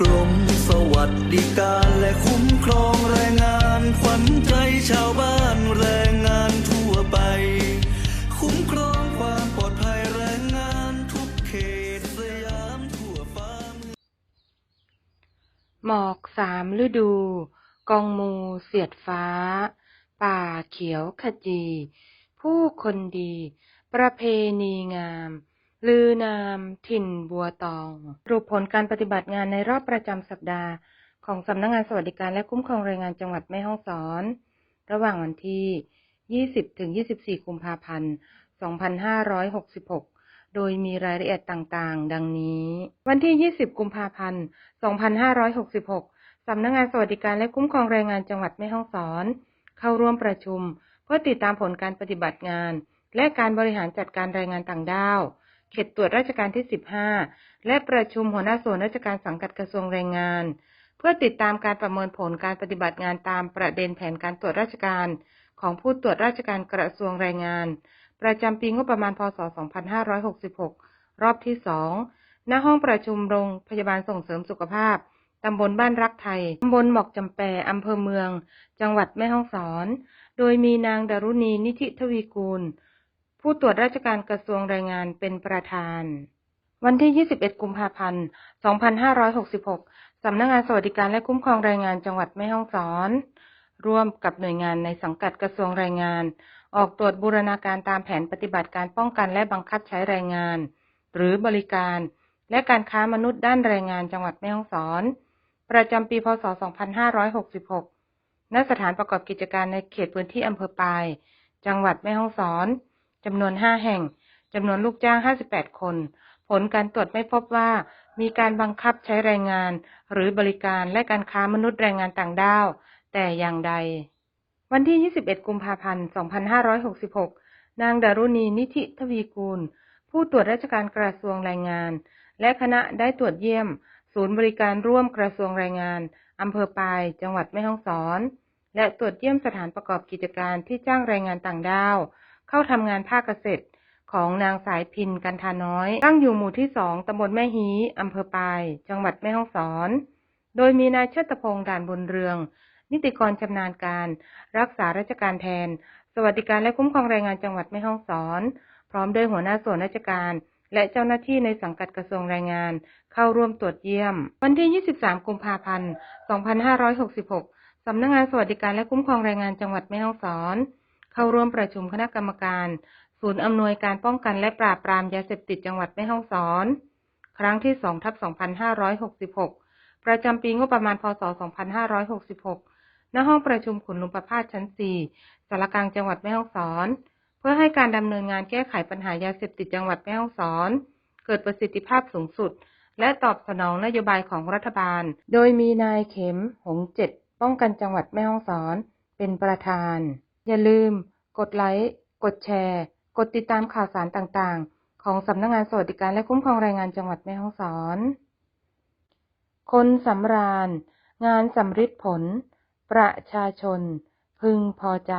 กรมสวัสดิการและคุ้มครองแรงงานขวัญใจชาวบ้านแรงงานทั่วไป คุ้มครองความปลอดภัยแรงงานทุกเขตสยามทั่วฟ้าหมอกสามฤดู กองมูเสียดฟ้า ป่าเขียวขจี ผู้คนดี ประเพณีงาม ลือนาม ถิ่นบัวตองสรุปผลการปฏิบัติงานในรอบประจำสัปดาห์ ของสำนักงานสวัสดิการและคุ้มครองแรงงานจังหวัดแม่ฮ่องสอน ระหว่างวันที่ 20 ถึง 24 กุมภาพันธ์ 2566 โดยมีรายละเอียดต่างๆ ดังนี้ วันที่ 20 กุมภาพันธ์ 2566 สำนักงานสวัสดิการและคุ้มครองแรงงานจังหวัดแม่ฮ่องสอน เข้าร่วมประชุม เพื่อติดตามผลการปฏิบัติงาน และการบริหารจัดการแรงงานต่างด้าว เขตตรวจราชการที่ 15 และประชุมหัวหน้าส่วนราชการสังกัดกระทรวงแรงงาน เพื่อติดตามการประเมินผลการปฏิบัติงานตามประเด็นแผนการตรวจราชการ ของผู้ตรวจราชการกระทรวงแรงงาน ประจำปีงบประมาณพศ 2566 รอบที่ 2 ณ ห้องประชุมโรงพยาบาลส่งเสริมสุขภาพตำบลบ้านรักไทย ตำบลหมอกจำแปอำเภอเมือง จังหวัดแม่ฮ่องสอน โดยมีนางดารุณีนิธิทวีกูล ผู้ตรวจราชการกระทรวงแรงงานเป็นประธาน วันที่ 21 กุมภาพันธ์ 2566 สำนักงานสวัสดิการและคุ้มครองแรงงานจังหวัดแม่ฮ่องสอน ร่วมกับหน่วยงานในสังกัดกระทรวงแรงงาน ออกตรวจบูรณาการตามแผนปฏิบัติการป้องกันและบังคับใช้แรงงาน หรือบริการ และการค้ามนุษย์ด้านแรงงานจังหวัดแม่ฮ่องสอน ประจำปี พศ 2566ณสถานประกอบกิจการในเขตพื้นที่อำเภอปาย จังหวัดแม่ฮ่องสอน จำนวน5แห่งจำนวนลูกจ้าง 58 คน ผลการตรวจไม่พบว่า มีการบังคับใช้แรงงาน หรือบริการและการค้ามนุษย์แรงงานต่างด้าว แต่อย่างใด วันที่ 21 กุมภาพันธ์ 2566 นางดารุณีนิธิทวีกูล ผู้ตรวจราชการกระทรวงแรงงาน และคณะได้ตรวจเยี่ยม ศูนย์บริการร่วมกระทรวงแรงงานอำเภอปาย จังหวัดแม่ฮ่องสอน และตรวจเยี่ยมสถานประกอบกิจการที่จ้างแรงงานต่างด้าว เข้าทำงานภาคเกษตรของนางสายพินกันทาน้อย ตั้งอยู่หมู่ที่สองตำบลแม่ฮีอำเภอปาย จังหวัดแม่ฮ่องสอน โดยมีนายเชิดตพงษ์ด่านบุญเรือง นิติกรชำนาญการ รักษาราชการแทน สวัสดิการและคุ้มครองแรงงานจังหวัดแม่ฮ่องสอน พร้อมด้วยหัวหน้าส่วนราชการ และเจ้าหน้าที่ในสังกัดกระทรวงแรงงาน เข้าร่วมตรวจเยี่ยม วันที่ 23 กุมภาพันธ์ 2566 สำนักงานสวัสดิการและคุ้มครองแรงงานจังหวัดแม่ฮ่องสอน เข้าร่วมประชุมคณะกรรมการ ศูนย์อำนวยการป้องกันและปราบปรามยาเสพติดจังหวัดแม่ฮ่องสอน ครั้งที่2ทับ2566 ประจำปีงบประมาณพศ 2566 ณ ห้องประชุมขุนลวงประพาสชั้น 4สารกลางจังหวัดแม่ฮ่องสอน เพื่อให้การดำเนินงานแก้ไขปัญหายาเสพติดจังหวัดแม่ฮ่องสอน เกิดประสิทธิภาพสูงสุด และตอบสนองนโยบายของรัฐบาล โดยมีนายเข็ม หงเจ็ดป้องกันจังหวัดแม่ฮ่องสอน เป็นประธาน อย่าลืม กดไลค์ กดแชร์ กดติดตามข่าวสารต่างๆ ของสำนักงานสวัสดิการและคุ้มครองแรงงานจังหวัดแม่ฮ่องสอน คนสำราญ งานสำริดผล ประชาชน พึงพอใจ